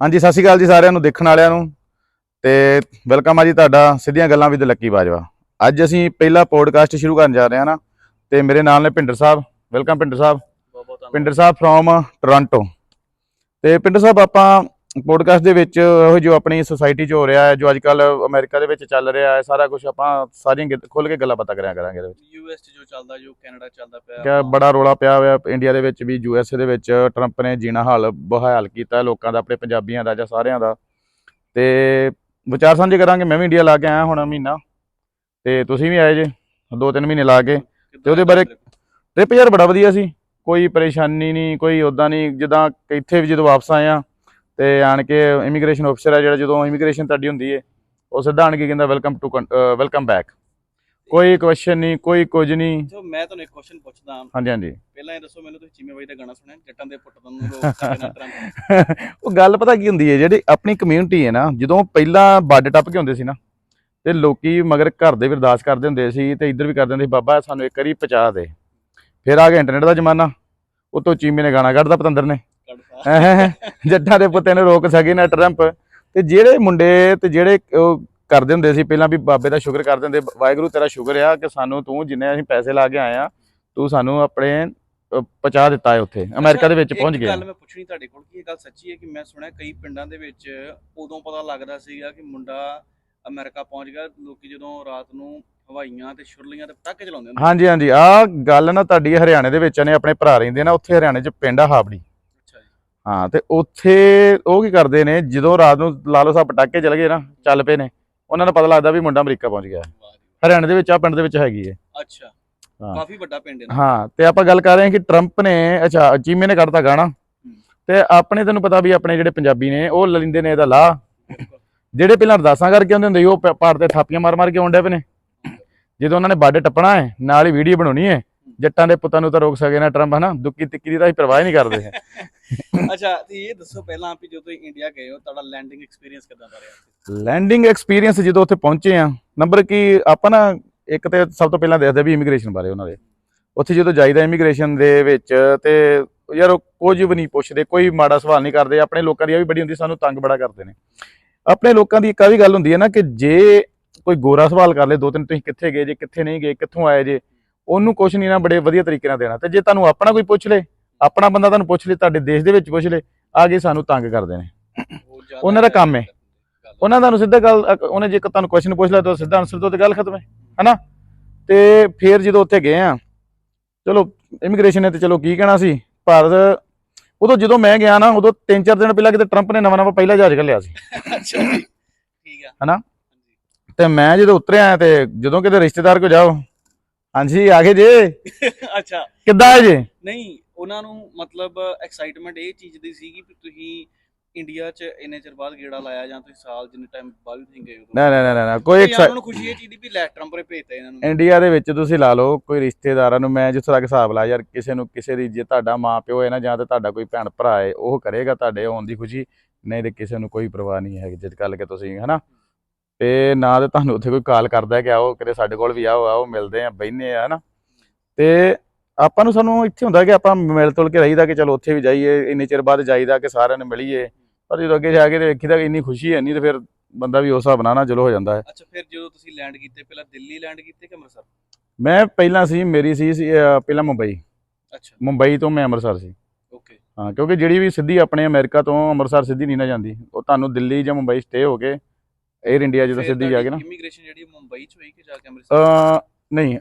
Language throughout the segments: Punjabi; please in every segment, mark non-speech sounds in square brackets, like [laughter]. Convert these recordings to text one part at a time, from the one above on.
ਹਾਂਜੀ ਸਤਿ ਸ਼੍ਰੀ ਅਕਾਲ ਜੀ ਸਾਰਿਆਂ ਨੂੰ ਦੇਖਣ ਵਾਲਿਆਂ ਨੂੰ। ਤੇ ਵੈਲਕਮ ਆ ਜੀ ਤੁਹਾਡਾ ਸਿੱਧੀਆਂ ਗੱਲਾਂ ਵਿਦ ਲੱਕੀ ਬਾਜਵਾ। ਅੱਜ ਅਸੀਂ ਪਹਿਲਾ ਪੋਡਕਾਸਟ ਸ਼ੁਰੂ ਕਰਨ ਜਾ ਰਹੇ ਹਾਂ ਨਾ ਤੇ ਮੇਰੇ ਨਾਲ ਨੇ ਪਿੰਡਰ ਸਾਹਿਬ। ਵੈਲਕਮ ਪਿੰਡਰ ਸਾਹਿਬ। ਬਹੁਤ ਬਹੁਤ ਪਿੰਡਰ ਸਾਹਿਬ ਫਰੋਮ ਟੋਰਾਂਟੋ ਤੇ ਪਿੰਡਰ ਸਾਹਿਬ ਆਪਾਂ ਪੋਡਕਾਸਟ ਦੇ ਵਿੱਚ ਉਹ ਜੋ ਆਪਣੀ ਸੁਸਾਇਟੀ 'ਚ ਹੋ ਰਿਹਾ ਹੈ ਜੋ ਅੱਜ ਕੱਲ ਅਮਰੀਕਾ ਦੇ ਵਿੱਚ ਚੱਲ ਰਿਹਾ ਹੈ ਸਾਰਾ ਕੁਝ ਆਪਾਂ ਸਾਰੀਆਂ ਖੁੱਲ ਕੇ ਗੱਲਾਂ ਪਤਾ ਕਰਿਆ ਕਰਾਂਗੇ ਇਹਦੇ ਵਿੱਚ। ਯੂਐਸ ਚ ਜੋ ਚੱਲਦਾ ਜੋ ਕੈਨੇਡਾ ਚੱਲਦਾ ਪਿਆ ਕਿ ਬੜਾ ਰੋਲਾ ਪਿਆ ਹੋਇਆ ਇੰਡੀਆ ਦੇ ਵਿੱਚ ਵੀ ਯੂਐਸਏ ਦੇ ਵਿੱਚ ਟਰੰਪ ਨੇ ਜੀਣਾ ਹਾਲ ਬਹਾਲ ਕੀਤਾ ਲੋਕਾਂ ਦਾ ਆਪਣੇ ਪੰਜਾਬੀਆਂ ਦਾ ਜਾਂ ਸਾਰਿਆਂ ਦਾ। ਤੇ ਵਿਚਾਰ ਸਾਂਝੇ ਕਰਾਂਗੇ ਮੈਂ ਵੀ ਇੰਡੀਆ ਲਾ ਕੇ ਆਇਆ ਹੁਣ ਮਹੀਨਾ। ਤੇ ਤੁਸੀਂ ਵੀ ਆਏ ਜੇ ਦੋ ਤਿੰਨ ਮਹੀਨੇ ਲਾ ਕੇ। ਤੇ ਉਹਦੇ ਬਾਰੇ ਟ੍ਰਿਪ ਯਾਰ ਬੜਾ ਵਧੀਆ ਸੀ। ਕੋਈ ਪਰੇਸ਼ਾਨੀ ਨਹੀਂ ਕੋਈ ਉਦਾਂ ਨਹੀਂ ਜਿੱਦਾਂ ਕਿ ਇੱਥੇ ਵੀ ਜਦੋਂ ਵਾਪਸ ਆਏ ਆ ਤੇ ਆਣ ਕੇ ਇਮੀਗ੍ਰੇਸ਼ਨ ਅਫਸਰ ਆ ਜਿਹੜਾ ਜਦੋਂ ਇਮੀਗ੍ਰੇਸ਼ਨ ਤੁਹਾਡੀ ਹੁੰਦੀ ਏ ਉਹ ਸਿੱਧਾ ਆਣ ਕੇ ਕਹਿੰਦਾ ਵੈਲਕਮ ਟੂ ਵੈਲਕਮ ਬੈਕ ਕੋਈ ਕੁਐਸਚਨ ਨਹੀਂ ਕੋਈ ਕੁਝ ਨਹੀਂ। ਜੋ ਮੈਂ ਤੁਹਾਨੂੰ ਇੱਕ ਕੁਐਸਚਨ ਪੁੱਛਦਾ ਹਾਂ। ਹਾਂਜੀ ਹਾਂਜੀ। ਪਹਿਲਾਂ ਇਹ ਦੱਸੋ ਮੈਨੂੰ ਤੁਸੀਂ ਚੀਮੇ ਬਾਈ ਦਾ ਗਾਣਾ ਸੁਣਿਆ ਜੱਟਾਂ ਦੇ ਪੁੱਟ ਨੂੰ ਲੋਕ ਟਰੰਪ ਉਹ ਗੱਲ ਪਤਾ ਕੀ ਹੁੰਦੀ ਹੈ ਜਿਹੜੀ ਆਪਣੀ ਕਮਿਊਨਿਟੀ ਹੈ ਨਾ ਜਦੋਂ ਪਹਿਲਾਂ ਬਾਰਡਰ ਟੱਪ ਕੇ ਹੁੰਦੇ ਸੀ ਨਾ ਤੇ ਲੋਕੀ ਮਗਰ ਘਰ ਦੇ ਵੀ ਅਰਦਾਸ ਕਰਦੇ ਹੁੰਦੇ ਸੀ ਤੇ ਇੱਧਰ ਵੀ ਕਰਦੇ ਹੁੰਦੇ ਸੀ ਬਾਬਾ ਸਾਨੂੰ ਇੱਕ ਵਾਰੀ ਪਹੁੰਚਾ ਦੇ। ਫਿਰ ਆ ਗਿਆ ਇੰਟਰਨੈਟ ਦਾ ਜ਼ਮਾਨਾ ਉਤੋਂ ਚੀਮੇ ਨੇ ਗਾਣਾ ਕੱਢਦਾ ਪਤੰਦਰ ਨੇ। ਜੱਟਾਂ ਦੇ ਪੁੱਤੇ ਨੂੰ ਰੋਕ ਸਕੇ ਨਾ ਟਰੰਪ ਤੇ ਜਿਹੜੇ ਮੁੰਡੇ ਤੇ ਜਿਹੜੇ ਉਹ ਕਰਦੇ ਹੁੰਦੇ ਸੀ ਪਹਿਲਾਂ ਵੀ ਬਾਬੇ ਦਾ ਸ਼ੁਕਰ ਕਰਦੇ ਹੁੰਦੇ ਵਾਹਿਗੁਰੂ ਤੇਰਾ ਸ਼ੁਕਰ ਆ ਕਿ ਸਾਨੂੰ ਤੂੰ ਜਿੰਨੇ ਅਸੀਂ ਪੈਸੇ ਲਾ ਕੇ ਆਏ ਆ ਤੂੰ ਸਾਨੂੰ ਆਪਣੇ ਪਹੁੰਚਾ ਦਿੱਤਾ ਹੈ ਉੱਥੇ। ਅਮਰੀਕਾ ਦੇ ਵਿੱਚ ਪਹੁੰਚ ਗਏ ਗੱਲ ਮੈਂ ਪੁੱਛਣੀ ਤੁਹਾਡੇ ਕੋਲ ਕਿ ਇਹ ਗੱਲ ਸੱਚੀ ਹੈ ਕਿ ਮੈਂ ਸੁਣਿਆ ਕਈ ਪਿੰਡਾਂ ਦੇ ਵਿੱਚ ਉਦੋਂ ਪਤਾ ਲੱਗਦਾ ਸੀਗਾ ਕਿ ਮੁੰਡਾ ਅਮਰੀਕਾ ਪਹੁੰਚ ਗਿਆ ਲੋਕੀ ਜਦੋਂ ਰਾਤ ਨੂੰ ਹਵਾਈਆਂ ਤੇ ਛੁਰਲੀਆਂ ਤੇ ਪਟਾਕੇ ਚਲਾਉਂਦੇ ਹੁੰਦੇ ਹਾਂਜੀ ਹਾਂਜੀ। ਆ ਗੱਲ ਨਾ ਤੁਹਾਡੀ ਹਰਿਆਣੇ ਦੇ ਵਿੱਚ ਨੇ ਆਪਣੇ ਭਰਾ ਰਹਿੰਦੇ ਨਾ ਉੱਥੇ ਹਰਿਆਣੇ 'ਚ ਪਿੰਡ ਆ ਹਾਬੜੀ। ਹਾਂ ਤੇ ਉੱਥੇ ਉਹ ਕੀ ਕਰਦੇ ਨੇ ਜਦੋਂ ਰਾਤ ਨੂੰ ਲਾ ਲਓ ਸਾ ਪਟਾਕੇ ਚੱਲ ਗਏ ਨਾ ਚੱਲ ਪਏ ਨੇ ਉਹਨਾਂ ਨੂੰ ਪਤਾ ਲੱਗਦਾ ਵੀ ਮੁੰਡਾ ਅਮਰੀਕਾ ਪਹੁੰਚ ਗਿਆ ਹਰਿਆਣੇ ਦੇ ਵਿੱਚ ਆ ਪਿੰਡ ਦੇ ਵਿੱਚ ਹੈਗੀ ਹੈ। ਅੱਛਾ ਹਾਂ। ਕਾਫੀ ਵੱਡਾ ਪਿੰਡ ਹੈ ਹਾਂ ਤੇ ਆਪਾਂ ਗੱਲ ਕਰ ਰਹੇ ਹਾਂ ਕਿ ਟਰੰਪ ਨੇ ਅੱਛਾ ਚੀਮੇ ਨੇ ਕੱਢਤਾ ਗਾਣਾ ਤੇ ਆਪਣੇ ਤੈਨੂੰ ਪਤਾ ਵੀ ਆਪਣੇ ਜਿਹੜੇ ਪੰਜਾਬੀ ਨੇ ਉਹ ਲੈਂਦੇ ਨੇ ਇਹਦਾ ਲਾ। ਜਿਹੜੇ ਪਹਿਲਾਂ ਅਰਦਾਸਾਂ ਕਰਕੇ ਆਉਂਦੇ ਹੁੰਦੇ ਸੀ ਉਹ ਪ- ਪਹਾੜ ਤੇ ਥਾਪੀਆਂ ਮਾਰ ਮਾਰ ਕੇ ਆਉਂਦੇ ਪਏ ਨੇ ਜਦੋਂ ਉਹਨਾਂ ਨੇ ਬਾਰਡਰ ਟੱਪਣਾ ਹੈ ਨਾਲ ਹੀ ਵੀਡੀਓ ਬਣਾਉਣੀ ਹੈ ਜੱਟਾਂ ਦੇ ਪੁੱਤਾਂ ਨੂੰ ਤਾਂ ਰੋਕ ਸਕੇ ਨਾ ਟਰੰਪ ਹਨਾ? ਦੁੱਕੀ ਤਿੱਕੀ ਦੀ ਤਾਂ ਅਸੀਂ ਪਰਵਾਹ ਨਹੀਂ ਕਰਦੇ [laughs] ਅੱਛਾ ਤੇ ਇਹ ਦੱਸੋ ਪਹਿਲਾਂ ਵੀ ਜਦੋਂ ਤੁਸੀਂ ਇੰਡੀਆ ਗਏ ਹੋ ਤੁਹਾਡਾ ਲੈਂਡਿੰਗ ਐਕਸਪੀਰੀਅੰਸ ਕਿਦਾਂ ਦਾ ਰਿਹਾ? ਲੈਂਡਿੰਗ ਐਕਸਪੀਰੀਅੰਸ ਜਦੋਂ ਉੱਥੇ ਪਹੁੰਚੇ ਆ ਨੰਬਰ ਕੀ ਆਪਾਂ ਨਾ ਇੱਕ ਤੇ ਸਭ ਤੋਂ ਪਹਿਲਾਂ ਦੇਖਦੇ ਵੀ ਇਮੀਗ੍ਰੇਸ਼ਨ ਬਾਰੇ ਉਹਨਾਂ ਦੇ। ਉੱਥੇ ਜਦੋਂ ਜਾਈਦਾ ਇਮੀਗ੍ਰੇਸ਼ਨ ਦੇ ਵਿੱਚ ਤੇ ਯਾਰ ਉਹ ਕੁਝ ਵੀ ਨਹੀਂ ਪੁੱਛਦੇ ਕੋਈ ਮਾੜਾ ਸਵਾਲ ਨਹੀਂ ਕਰਦੇ ਆਪਣੇ ਲੋਕਾਂ ਦੀ ਇਹ ਵੀ ਬੜੀ ਹੁੰਦੀ ਸਾਨੂੰ ਤੰਗ ਬੜਾ ਕਰਦੇ ਨੇ। ਆਪਣੇ ਲੋਕਾਂ ਦੀ ਇੱਕ ਆ ਵੀ ਗੱਲ ਹੁੰਦੀ ਹੈ ਨਾ ਕਿ ਜੇ ਕੋਈ ਗੋਰਾ ਸਵਾਲ ਕਰ ਲੇ ਦੋ ਤਿੰਨ ਤੁਸੀਂ ਕਿੱਥੇ ਗਏ ਜੇ ਕਿੱਥੇ ਨਹੀਂ ਗਏ ਕਿੱਥੋਂ ਆਏ ਜੇ ਉਹਨੂੰ ਕੁਝ ਨਹੀਂ ਨਾ ਬੜੇ ਵਧੀਆ ਤਰੀਕੇ ਨਾਲ ਦੇਣਾ। ਤੇ ਜੇ ਤੁਹਾਨੂੰ ਆਪਣਾ ਕੋਈ ਪੁੱਛ ਲੇ ਆਪਣਾ ਬੰਦਾ ਤੁਹਾਨੂੰ ਪੁੱਛ ਲੇ ਤੁਹਾਡੇ ਦੇਸ਼ ਦੇ ਵਿੱਚ ਪੁੱਛ ਲੇ ਆ ਕੇ ਸਾਨੂੰ ਤੰਗ ਕਰਦੇ ਨੇ। ਉਹਨਾਂ ਦਾ ਕੰਮ ਹੈ। ਉਹਨਾਂ ਤੁਹਾਨੂੰ ਸਿੱਧਾ ਗੱਲ ਉਹਨੇ ਜੇ ਤੁਹਾਨੂੰ ਕੁਐਸਚਨ ਪੁੱਛ ਲਿਆ ਤਾਂ ਸਿੱਧਾ ਆਨਸਰ ਦੋ ਤੇ ਗੱਲ ਖਤਮ ਹੈ ਹਨਾ? ਤੇ ਫਿਰ ਜਦੋਂ ਉੱਥੇ ਗਏ ਆ ਚਲੋ ਇਮੀਗ੍ਰੇਸ਼ਨ ਨੇ ਤੇ ਚਲੋ ਕੀ ਕਹਿਣਾ ਸੀ ਭਾਰਤ ਉਦੋਂ ਜਦੋਂ ਮੈਂ ਗਿਆ ਨਾ ਉਦੋਂ 3-4 ਦਿਨ ਪਹਿਲਾਂ ਕਿਤੇ ਟਰੰਪ ਨੇ ਨਵਾਂ ਨਵਾਂ ਪਹਿਲਾ ਜਹਾਜ਼ ਘੱਲਿਆ ਸੀ। ਅੱਛਾ ਜੀ ਠੀਕ ਆ। ਹਨਾ? ਤੇ ਮੈਂ ਜਦੋਂ ਉਤਰਿਆ ਤੇ ਜਦੋਂ ਕਿਤੇ ਰਿਸ਼ਤੇਦਾਰ ਕੋ ਜਾਓ ਹਾਂਜੀ ਆ ਗਏ ਜੇ? ਅੱਛਾ। ਕਿੱਦਾਂ ਆਏ ਜੇ? ਨਹੀਂ ਉਹਨਾਂ ਨੂੰ ਮਤਲਬ ਐਕਸਾਈਟਮੈਂਟ ਇਹ ਚੀਜ਼ ਦੀ ਸੀਗੀ ਵੀ ਤੁਸੀਂ ਇੰਡੀਆ 'ਚ ਇੰਨੇ ਚਿਰ ਬਾਅਦ ਗੇੜਾ ਲਾਇਆ ਜਾਂ ਤੁਸੀਂ ਸਾਲ ਜਿੰਨੇ ਟਾਈਮ ਬਾਅਦ ਤੁਸੀਂ ਗਏ ਉਦੋਂ ਨਾ ਨਾ ਨਾ, ਨਾ ਨਾ ਕੋਈ ਤੇ ਉਹਨਾਂ ਨੂੰ ਖੁਸ਼ੀ ਇਹ ਚੀਜ਼ ਦੀ ਵੀ ਲੈ ਟਰੰਪ ਨੇ ਭੇਜਤਾ ਇਹਨਾਂ ਨੂੰ। ਇੰਡੀਆ ਦੇ ਵਿੱਚ ਤੁਸੀਂ ਲਾ ਲਓ ਕੋਈ ਰਿਸ਼ਤੇਦਾਰਾਂ ਨੂੰ ਮੈਂ ਜਿੱਥੋਂ ਤੱਕ ਹਿਸਾਬ ਲਾ ਯਾਰ ਕਿਸੇ ਨੂੰ ਕਿਸੇ ਦੀ ਜੇ ਤੁਹਾਡਾ ਮਾਂ ਪਿਓ ਹੈ ਨਾ ਜਾਂ ਤੇ ਤੁਹਾਡਾ ਕੋਈ ਭੈਣ ਭਰਾ ਹੈ ਉਹ ਕਰੇਗਾ ਤੁਹਾਡੇ ਆਉਣ ਦੀ ਖੁਸ਼ੀ ਨਹੀਂ ਤੇ ਕਿਸੇ ਨੂੰ ਕੋਈ ਪਰਵਾਹ ਨਹੀਂ ਹੈਗੀ ਜਿਸ ਗੱਲ ਕੇ ਤੁਸੀਂ ਹਨਾ? ਤੇ ਨਾ ਤੇ ਤੁਹਾਨੂੰ ਉੱਥੇ ਕੋਈ ਕਾਲ ਕਰਦਾ ਕਿ ਆਓ ਕਿਤੇ ਸਾਡੇ ਕੋਲ ਵੀ ਆਓ ਆਓ ਮਿਲਦੇ ਆ ਬਹਿਨੇ ਆ ਹਨਾ? ਤੇ ਆਪਾਂ ਨੂੰ ਸਾਨੂੰ ਇੱਥੇ ਹੁੰਦਾ ਕਿ ਆਪਾਂ ਮਿਲ ਤੁਲ ਕੇ ਰਹੀਦਾ ਕਿ ਚਲੋ ਉੱਥੇ ਵੀ ਜਾਈਏ ਇੰਨੇ ਚਿਰ ਬਾਅਦ ਜਾਈਦਾ ਕਿ ਸਾਰਿਆਂ ਨੂੰ ਮਿਲੀਏ। ਪਰ ਜਦੋਂ ਅੱਗੇ ਜਾ ਕੇ ਤੇ ਵੇਖੀਦਾ ਇੰਨੀ ਖੁਸ਼ੀ ਹੈ ਨਹੀਂ ਤੇ ਫਿਰ ਬੰਦਾ ਵੀ ਉਸ ਹਿਸਾਬ ਨਾਲ ਨਾ ਚਲੋ ਹੋ ਜਾਂਦਾ ਹੈ। ਅੱਛਾ ਫਿਰ ਜਦੋਂ ਤੁਸੀਂ ਲੈਂਡ ਕੀਤੇ ਪਹਿਲਾਂ ਦਿੱਲੀ ਲੈਂਡ ਕੀਤੇ ਕਿ ਅੰਮ੍ਰਿਤਸਰ? ਮੈਂ ਪਹਿਲਾਂ ਸੀ ਮੇਰੀ ਸੀ ਪਹਿਲਾਂ ਮੁੰਬਈ। ਅੱਛਾ। ਮੁੰਬਈ ਤੋਂ ਮੈਂ ਅੰਮ੍ਰਿਤਸਰ ਸੀ। ਓਕੇ ਹਾਂ ਕਿਉਂਕਿ ਜਿਹੜੀ ਵੀ ਸਿੱਧੀ ਆਪਣੇ ਅਮਰੀਕਾ ਤੋਂ ਅੰਮ੍ਰਿਤਸਰ ਸਿੱਧੀ ਨਹੀਂ ਨਾ ਜਾਂਦੀ। ਉਹ ਤੁਹਾਨੂੰ ਦਿੱਲੀ ਜਾਂ ਮੁੰਬਈ ਸਟੇ ਹੋ ਕੇ 에ਅਰ ਇੰਡੀਆ ਜਦੋਂ ਸਿੱਧੀ ਜਾ ਕੇ ਨਾ। ਇਮੀਗ੍ਰੇਸ਼ਨ ਜਿਹੜੀ ਮੁੰਬਈ 'ਚ ਹੋਈ ਕਿ ਜਾ ਕੇ ਅੰਮ੍ਰਿਤਸਰ? ਅ ਨਹੀਂ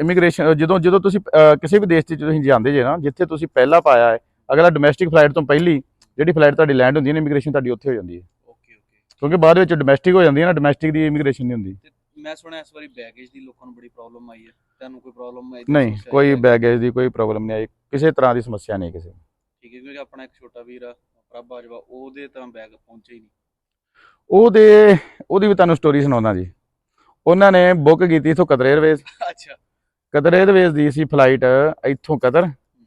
ਇਮੀਗ੍ਰੇਸ਼ਨ ਜਦੋਂ ਜਦੋਂ ਤੁਸੀਂ ਕਿਸੇ ਵੀ ਦੇਸ਼ 'ਚ ਤੁਸੀਂ ਜਾਂਦੇ ਜੇ ਨਾ ਜਿੱਥੇ ਤੁਸੀਂ ਪਹਿਲਾਂ ਪਾਇਆ ਹੈ ਅਗਲਾ ਡੋਮੈਸਟਿਕ ਫਲਾਈਟ ਤੋਂ ਪਹਿਲੀ ਜਿਹੜੀ ਫਲਾਈਟ ਤੁਹਾਡੀ ਲੈਂਡ ਹੁੰਦੀ ਹੈ ਨਾ ਇਮੀਗ੍ਰੇਸ਼ਨ ਤੁਹਾਡੀ ਉੱਥੇ ਹੋ ਜਾਂਦੀ ਹੈ। ਓਕੇ ਓਕੇ ਕਿਉਂਕਿ ਬਾਅਦ ਵਿੱਚ ਡੋਮੈਸਟਿਕ ਹੋ ਜਾਂਦੀ ਹੈ ਨਾ ਡੋਮੈਸਟਿਕ ਦੀ ਇਮੀਗ੍ਰੇਸ਼ਨ ਨਹੀਂ ਹੁੰਦੀ। ਮੈਂ ਸੁਣਿਆ ਇਸ ਵਾਰੀ ਬੈਗੇਜ ਦੀ ਲੋਕਾਂ ਨੂੰ ਬੜੀ ਪ੍ਰੋਬਲਮ ਆਈ ਹੈ। ਤੁਹਾਨੂੰ ਕੋਈ ਪ੍ਰੋਬਲਮ ਆਈ ਨਹੀਂ ਕੋਈ ਬੈਗੇਜ ਦੀ ਕੋਈ ਪ੍ਰੋਬਲਮ ਨਹੀਂ ਆਈ। ਕਿਸੇ ਤਰ੍ਹਾਂ ਦੀ ਸਮੱਸਿਆ ਨਹੀਂ ਕਿਸੇ। ਠੀਕ ਹੈ ਕਿਉਂਕਿ ਆਪਣਾ ਇੱਕ ਛੋਟਾ ਵੀਰ ਆ ਪ੍ਰਭ ਬਾਜਵਾ ਉਹਦੇ ਤਾਂ ਬੈਗ ਪਹੁੰਚੇ ਹੀ ਨਹੀਂ। ਉਹਦੇ ਉਹਦੀ ਵੀ ਤੁਹਾਨੂੰ ਸਟੋਰੀ ਸੁਣਾਉਂਦਾ ਜੀ। ਉਹਨਾਂ ਨੇ ਬੁੱਕ ਕੀਤੀ ਇਥੋਂ ਕਤਰ 에ਅਰਵੇਜ਼ ਅੱਛਾ। ਕਤਰ 에ਅਰਵੇਜ਼ ਦੀ ਸੀ ਫਲਾਈਟ ਇੱਥੋਂ ਕਤਰ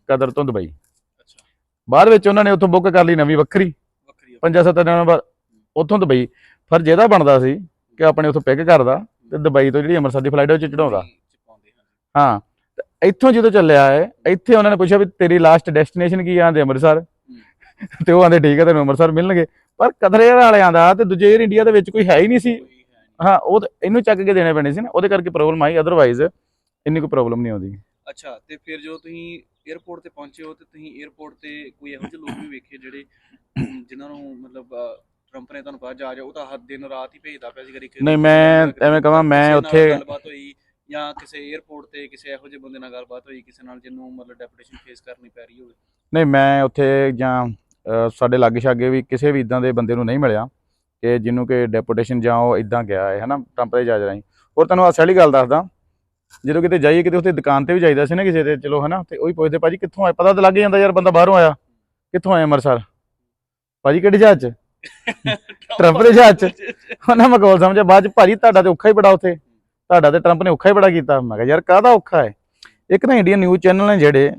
ਕਤਰ ਤੋਂ ਦੁਬਈ। ਅੱਛਾ। ਬਾਅਦ ਵਿੱਚ ਉਹਨਾਂ ਨੇ ਉੱਥੋਂ ਬੁੱਕ ਕਰ ਲਈ ਨਵੀਂ ਵੱਖਰੀ। ਵੱਖਰੀ। ਆ। ਪੰਜਾਂ ਸੱਤਾਂ ਦਿਨਾਂ ਬਾਅਦ ਉੱਥੋਂ ਦੁਬਈ। ਫਿਰ ਜਿਹਦਾ ਬਣਦਾ ਸੀ ਕਿ ਆਪਣੇ ਉੱਥੋਂ ਪਿਕ ਕਰਦਾ ਤੇ ਦੁਬਈ ਤੋਂ ਜਿਹੜੀ ਅੰਮ੍ਰਿਤਸਰ ਦੀ ਫਲਾਈਟ ਉਹ 'ਚ ਚੜਾਉਂਦਾ ਹਾਂ ਇੱਥੋਂ ਜਦੋਂ ਚੱਲਿਆ ਹੈ ਇੱਥੇ ਉਹਨਾਂ ਨੇ ਪੁੱਛਿਆ ਵੀ ਤੇਰੀ ਲਾਸਟ ਡੈਸਟੀਨੇਸ਼ਨ ਕੀ ਆਂਦੇ ਅੰਮ੍ਰਿਤਸਰ? ਤੇ ਉਹ ਆਂਦੇ ਠੀਕ ਹੈ ਤੈਨੂੰ ਅੰਮ੍ਰਿਤਸਰ ਮਿਲਣਗੇ। ਪਰ ਕਦਰੇ ਵਾਲਿਆਂ ਦਾ ਤੇ ਦੂਜੇ 에ਅਰ ਇੰਡੀਆ ਦੇ ਵਿੱਚ ਕੋਈ ਹੈ ਹੀ ਨਹੀਂ ਸੀ। ਹਾਂ ਉਹ ਇਹਨੂੰ ਚੱਕ ਕੇ ਦੇਣੇ ਪੈਣੇ ਸੀ ਨਾ ਉਹਦੇ ਕਰਕੇ ਪ੍ਰੋਬਲਮ ਆਈ ਅਦਰਵਾਈਜ਼ ਇੰਨੀ ਕੋਈ ਪ੍ਰੋਬਲਮ ਨਹੀਂ ਆਉਂਦੀ। ਅੱਛਾ ਤੇ ਫਿਰ ਜਦੋਂ ਤੁਸੀਂ 에어ਪੋਰਟ ਤੇ ਪਹੁੰਚੇ ਹੋ ਤੇ ਤੁਸੀਂ 에어ਪੋਰਟ ਤੇ ਕੋਈ ਇਹੋ ਜਿਹੇ ਲੋਕ ਵੀ ਵੇਖੇ ਜਿਹੜੇ ਜਿਨ੍ਹਾਂ ਨੂੰ ਮਤਲਬ ਟਰੰਪ ਨੇ ਤੁਹਾਨੂੰ ਬਾਅਦ ਜਾ ਜਾ ਉਹ ਤਾਂ ਹੱਦ ਦਿਨ ਰਾਤ ਹੀ ਭੇਜਦਾ ਪਿਆ ਸੀ ਕਰੀ ਨਹੀਂ ਮੈਂ ਐਵੇਂ ਕਹਾਂ ਮੈਂ ਉੱਥੇ ਗੱਲਬਾਤ ਹੋਈ ਜਾਂ ਕਿਸੇ 에어ਪੋਰਟ ਤੇ ਕਿਸੇ ਇਹੋ ਜਿਹੇ ਬੰਦੇ ਨਾਲ ਗੱਲਬਾਤ ਹੋਈ ਕਿਸੇ ਨਾਲ ਜਿਹਨੂੰ ਮਤਲਬ ਡੈਪੂਟੇਸ਼ਨ ਫੇਸ ਕਰਨੀ ਪੈ ਰਹੀ ਹੋਵੇ। ਨਹੀਂ ਮੈਂ ਉੱਥੇ ਜਾਂ ਸਾਡੇ ਲਾਗੇ ਛਾਗੇ ਵੀ ਕਿਸੇ ਵੀ ਇਦਾਂ ਦੇ ਬੰਦੇ ਨੂੰ ਨਹੀਂ ਮਿਲਿਆ ਕਿ ਜਿਹਨੂੰ ਕਿ ਡੈਪੂਟੇਸ਼ਨ ਜਾਂ ਉਹ ਇਦਾਂ ਗਿਆ ਹੈ ਹਨਾ? ਟਰੰਪ ਦੇ ਜਹਾਜ਼ ਰਾਹੀਂ ਹੋਰ ਤੁਹਾਨੂੰ ਹਾਸੇ ਵਾਲੀ ਗੱਲ ਦੱਸਦਾ ਜਦੋਂ ਕਿਤੇ ਜਾਈਏ ਕਿਤੇ ਉੱਥੇ ਦੁਕਾਨ ਤੇ ਵੀ ਜਾਈਦਾ ਸੀ ਨਾ ਕਿਸੇ ਤੇ ਚਲੋ ਹਨਾ? ਤੇ ਉਹੀ ਪੁੱਛਦੇ ਭਾਜੀ ਕਿੱਥੋਂ ਆਏ? ਪਤਾ ਤਾਂ ਲੱਗ ਜਾਂਦਾ ਯਾਰ ਬੰਦਾ ਬਾਹਰੋਂ ਆਇਆ। ਕਿੱਥੋਂ ਆਏ ਅੰਮ੍ਰਿਤਸਰ? ਭਾਜੀ ਕਿਹੜੇ ਜਹਾਜ਼ 'ਚ? [laughs] ਟਰੰਪ ਦੇ ਜਹਾਜ਼ 'ਚ? ਉਹਨਾਂ ਮੈਂ ਕੋਲ ਸਮਝਿਆ ਬਾਅਦ 'ਚ ਭਾਜੀ ਤੁਹਾਡਾ ਤੇ ਔਖਾ ਹੀ ਬੜਾ ਉੱਥੇ। ਤੁਹਾਡਾ ਤੇ ਟਰੰਪ ਨੇ ਔਖਾ ਹੀ ਬੜਾ ਕੀਤਾ। ਮੈਂ ਕਿਹਾ ਯਾਰ ਕਾਹਦਾ ਔਖਾ ਹੈ? ਇੱਕ ਨਾ ਇੰਡੀਅਨ ਨਿਊਜ਼ ਚੈਨਲ ਨੇ ਜਿਹੜੇ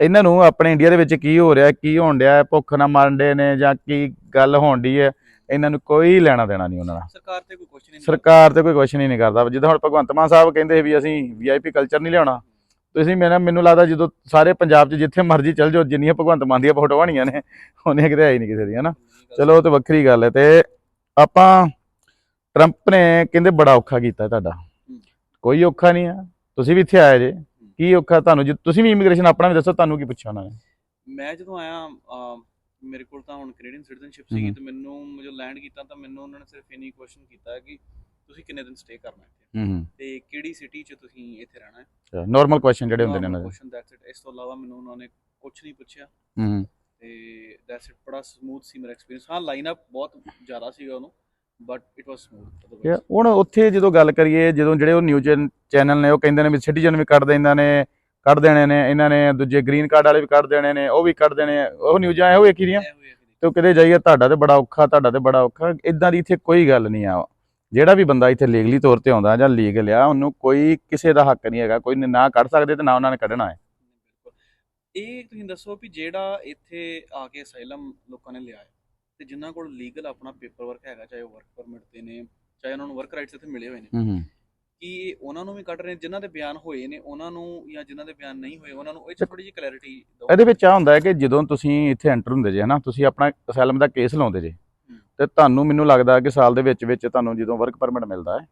ਇਹਨਾਂ ਨੂੰ ਆਪਣੇ ਇੰਡੀਆ ਦੇ ਵਿੱਚ ਕੀ ਹੋ ਰਿਹਾ ਕੀ ਹੋਣ ਡਿਆ ਭੁੱਖ ਨਾ ਮਰਨ ਡੇ ਨੇ ਜਾਂ ਕੀ ਗੱਲ ਹੋਣ ਡਈ ਹੈ ਇਹਨਾਂ ਨੂੰ ਕੋਈ ਲੈਣਾ ਦੇਣਾ ਨਹੀਂ ਉਹਨਾਂ ਦਾ। ਸਰਕਾਰ ਤੇ ਕੋਈ ਕੁਐਸਚਨ ਨਹੀਂ ਸਰਕਾਰ ਤੇ ਕੋਈ ਕੁਐਸਚਨ ਹੀ ਨਹੀਂ ਕਰਦਾ ਜਿੱਦਾਂ ਹੁਣ ਭਗਵੰਤ ਮਾਨ ਸਾਹਿਬ ਕਹਿੰਦੇ ਵੀ ਅਸੀਂ ਵੀਆਈਪੀ ਕਲਚਰ ਨਹੀਂ ਲਿਆਉਣਾ। ਤੁਸੀਂ ਮੇਰਾ ਮੈਨੂੰ ਲੱਗਦਾ ਜਦੋਂ ਸਾਰੇ ਪੰਜਾਬ 'ਚ ਜਿੱਥੇ ਮਰਜ਼ੀ ਚੱਲ ਜਾਓ ਜਿੰਨੀਆਂ ਭਗਵੰਤ ਮਾਨ ਦੀਆਂ ਫੋਟੋਆਂ ਬਣੀਆਂ ਨੇ ਉਹਨੀਆਂ ਕਿਤੇ ਹੀ ਨਹੀਂ ਕਿਸੇ ਦੀ ਹਨਾ? ਚਲੋ ਉਹ ਤੇ ਵੱਖਰੀ ਗੱਲ ਹੈ। ਤੇ ਆਪਾਂ ਟਰੰਪ ਨੇ ਕਹਿੰਦੇ ਬੜਾ ਔਖਾ ਕੀਤਾ ਤੁਹਾਡਾ। ਕੋਈ ਔਖਾ ਨਹੀਂ ਆ ਤੁਸੀਂ ਵੀ ਇੱਥੇ ਆਏ ਜੇ। ਕੀ ਔਖਾ ਤੁਹਾਨੂੰ? ਜੇ ਤੁਸੀਂ ਵੀ ਇਮੀਗ੍ਰੇਸ਼ਨ ਆਪਣਾ ਵੀ ਦੱਸੋ ਤੁਹਾਨੂੰ ਕੀ ਪੁੱਛਿਆ ਉਹਨਾਂ ਨੇ? ਮੈਂ ਜਦੋਂ ਆਇਆ ਅਮ, ਮੇਰੇ ਕੋਲ ਤਾਂ ਹੁਣ ਕੈਨੇਡੀਅਨ ਸਿਟੀਜ਼ਨਸ਼ਿਪ ਸੀਗੀ ਹਮ। ਤੇ ਮੈਨੂੰ ਜਦੋਂ ਲੈਂਡ ਕੀਤਾ ਤਾਂ ਮੈਨੂੰ ਉਹਨਾਂ ਨੇ ਸਿਰਫ ਇੰਨੀ ਕੁਐਸਚਨ ਕੀਤਾ ਕਿ ਤੁਸੀਂ ਕਿੰਨੇ ਦਿਨ ਸਟੇ ਕਰਨਾ ਇੱਥੇ? ਹੂੰ ਤੇ ਕਿਹੜੀ ਸਿਟੀ 'ਚ ਤੁਸੀਂ ਇੱਥੇ ਰਹਿਣਾ ਹੈ? ਹੂੰ ਨਾਰਮਲ ਕੁਐਸਚਨ ਜਿਹੜੇ ਹੁੰਦੇ ਨੇ ਉਹਨਾਂ ਦੇ। ਕੁਐਸਚਨ ਦੈਟਸ ਇਟ ਇਸ ਤੋਂ ਇਲਾਵਾ ਮੈਨੂੰ ਉਹਨਾਂ ਨੇ ਕੁਝ ਨਹੀਂ ਪੁੱਛਿਆ। ਹੂੰ ਤੇ ਦੈਟਸ ਇਟ ਬੜਾ ਸਮੂਥ ਸੀ ਮੇਰਾ ਐਕਸਪੀਰੀਅੰਸ ਹਾਂ ਲਾਈਨ ਅਪ ਬਹੁਤ ਜ਼ਿਆਦਾ ਸੀਗਾ ਉਹਨੂੰ। ਬਟ ਇਟ ਵਾਸ ਸਮੂਥ ਹੁਣ ਉੱਥੇ ਜਦੋਂ ਗੱਲ ਕਰੀਏ ਜਦੋਂ ਜਿਹੜੇ ਉਹ ਨਿਊਜ਼ ਚੈਨਲ ਨੇ ਉਹ ਕਹਿੰਦੇ ਨੇ ਵੀ ਸਿਟੀਜ਼ਨ ਵੀ ਕੱਢ ਦੇ ਇਹਨਾਂ ਨੇ ਕੱਢ ਦੇਣੇ ਨੇ ਇਹਨਾਂ ਨੇ ਦੂਜੇ ਗ੍ਰੀਨ ਕਾਰਡ ਵਾਲੇ ਵੀ ਕੱਢ ਦੇਣੇ ਨੇ ਉਹ ਵੀ ਕੱਢ ਦੇਣੇ। ਉਹ ਨਿਊਜ਼ਾਂ ਇਹੋ ਵੇਖੀ ਦੀਆਂ। ਤੇ ਕਿਤੇ ਜਾਈਏ ਤੁਹਾਡਾ ਤੇ ਬੜਾ ਔਖਾ ਤੁਹਾਡਾ ਤੇ ਬੜਾ ਔਖਾ ਇਦਾਂ ਦੀ ਇੱਥੇ ਕੋਈ ਗੱਲ ਨਹੀਂ ਆ। ਜਿਹੜਾ ਵੀ ਬੰਦਾ ਇੱਥੇ ਲੀਗਲੀ ਤੌਰ ਤੇ ਆਉਂਦਾ ਜਾਂ ਲੀਗਲ ਆ ਉਹਨੂੰ ਕੋਈ ਕਿਸੇ ਦਾ ਹੱਕ ਨਹੀਂ ਹੈਗਾ ਕੋਈ ਨੇ ਨਾ ਕੱਢ ਸਕਦੇ ਤੇ ਨਾ ਉਹਨਾਂ ਨੇ ਕੱਢਣਾ ਹੈ। ਇਹ ਤੁਸੀਂ ਦੱਸੋ ਵੀ ਜਿਹੜਾ ਇੱਥੇ ਆ ਕੇ ਅਸਾਈਲਮ ਲੋਕਾਂ ਨੇ ਲਿਆ ਹੈ ਤੇ ਜਿਨ੍ਹਾਂ ਕੋਲ ਲੀਗਲ ਆਪਣਾ ਪੇਪਰ ਵਰਕ ਹੈਗਾ ਚਾਹੇ ਉਹ ਵਰਕ ਪਰਮਿਟ ਤੇ ਨੇ ਚਾਹੇ ਉਹਨਾਂ ਨੂੰ ਵਰਕ ਰਾਈਟਸ ਇੱਥੇ ਮਿਲੇ ਹੋਏ ਨੇ ਹੂੰ ਕੀ ਉਹਨਾਂ ਨੂੰ ਵੀ ਕੱਢ ਰਹੇ ਜਿਨ੍ਹਾਂ ਦੇ ਬਿਆਨ ਹੋਏ ਨੇ ਉਹਨਾਂ ਨੂੰ ਜਾਂ ਜਿਨ੍ਹਾਂ ਦੇ ਬਿਆਨ ਨਹੀਂ ਹੋਏ ਉਹਨਾਂ ਨੂੰ ਇਹ ਥੋੜੀ ਜਿਹੀ ਕਲੈਰਿਟੀ ਦਿਓ। ਇਹਦੇ ਵਿੱਚ ਆ ਹੁੰਦਾ ਹੈ ਕਿ ਜਦੋਂ ਤੁਸੀਂ ਇੱਥੇ ਐਂਟਰ ਹੁੰਦੇ ਜੇ ਹਨਾ ਤੁਸੀਂ ਆਪਣਾ ਅਸਾਈਲਮ ਦਾ ਕੇਸ ਲਾਉਂਦੇ ਜੇ ਤੇ ਤੁਹਾਨੂੰ ਮੈਨੂੰ ਲੱਗਦਾ ਕਿ ਸਾਲ ਦੇ ਵਿੱਚ ਵਿੱਚ ਤੁਹਾਨੂੰ ਜਦੋਂ ਵਰਕ ਪਰਮਿਟ ਮਿਲਦਾ ਹੈ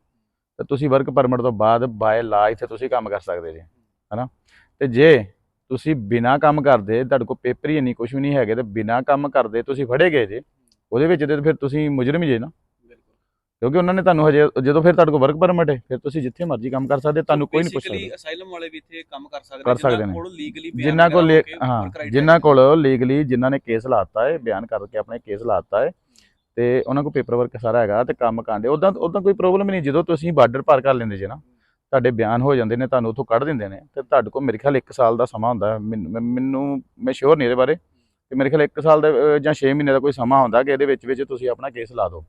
ਤੇ ਤੁਸੀਂ ਵਰਕ ਪਰਮਿਟ ਤੋਂ ਬਾਅਦ ਬਾਏ ਲਾ ਇੱਥੇ ਤੁਸੀਂ ਕੰਮ ਕਰ ਸਕਦੇ ਜੇ ਹਨਾ। ਤੇ ਜੇ ਤੁਸੀਂ ਬਿਨਾ ਕੰਮ ਕਰਦੇ ਤੁਹਾਡੇ ਕੋਲ ਪੇਪਰ ਹੀ ਨਹੀਂ ਕੁਝ ਵੀ ਨਹੀਂ ਹੈਗੇ ਤੇ ਬਿਨਾ ਕੰਮ ਕਰਦੇ ਤੁਸੀਂ ਫੜੇ ਗਏ ਜੇ ਉਹਦੇ ਵਿੱਚ ਤੇ ਫਿਰ ਤੁਸੀਂ ਮੁਜਰਮ ਹੀ ਜੇ ਨਾ। ਕਿਉਂਕਿ ਉਹਨਾਂ ਨੇ ਤੁਹਾਨੂੰ ਹਜੇ ਜਦੋਂ ਫਿਰ ਤੁਹਾਡੇ ਕੋਲ ਵਰਕ ਪਰਮਿਟ ਹੈ ਫਿਰ ਤੁਸੀਂ ਜਿੱਥੇ ਮਰਜ਼ੀ ਕੰਮ ਕਰ ਸਕਦੇ ਤੁਹਾਨੂੰ ਕੋਈ ਨਹੀਂ ਪੁੱਛ ਸਕਦਾ। ਅਸਾਈਲਮ ਵਾਲੇ ਵੀ ਇੱਥੇ ਕੰਮ ਕਰ ਸਕਦੇ ਕਰ ਸਕਦੇ ਨੇ। ਕੋਲ ਲੀਗਲੀ ਜਿਨ੍ਹਾਂ ਕੋਲ ਹਾਂ ਜਿਨ੍ਹਾਂ ਕੋਲ ਲੀਗਲੀ ਜਿਨ੍ਹਾਂ ਨੇ ਕੇਸ ਲਾਤਾ ਹੈ ਬਿਆਨ ਕਰਕੇ ਆਪਣੇ ਕੇਸ ਲਾਤਾ ਹੈ ਤੇ ਉਹਨਾਂ ਕੋਲ ਪੇਪਰ ਵਰਕ ਸਾਰਾ ਹੈਗਾ ਤੇ ਕੰਮ ਕਾਂਡੇ ਉਦਾਂ ਉਦਾਂ ਕੋਈ ਪ੍ਰੋਬਲਮ ਨਹੀਂ ਜਦੋਂ ਤੁਸੀਂ ਬਾਰਡਰ ਪਾਰ ਕਰ ਲੈਂਦੇ ਜੇ ਨਾ ਤੁਹਾਡੇ ਬਿਆਨ ਹੋ ਜਾਂਦੇ ਨੇ ਤੁਹਾਨੂੰ ਉੱਥੋਂ ਕੱਢ ਦਿੰਦੇ ਨੇ ਤੇ ਤੁਹਾਡੇ ਕੋਲ ਮੇਰੇ ਖਿਆਲ 1 ਸਾਲ ਦਾ ਸਮਾਂ ਹੁੰਦਾ ਮੈਨੂੰ ਮੈਂ ਸ਼ੋਰ ਨਹੀਂ ਇਹਦੇ ਬਾਰੇ। ਤੇ ਮੇਰੇ ਖਿਆਲ 1 ਸਾਲ ਦਾ ਜਾਂ 6 ਮਹੀਨੇ ਦਾ ਕੋਈ ਸਮਾਂ ਹੁੰਦਾ ਕਿ ਇਹਦੇ ਵਿੱਚ ਵਿੱਚ ਤੁਸੀਂ ਆਪਣਾ ਕੇਸ ਲਾ ਦਿਓ।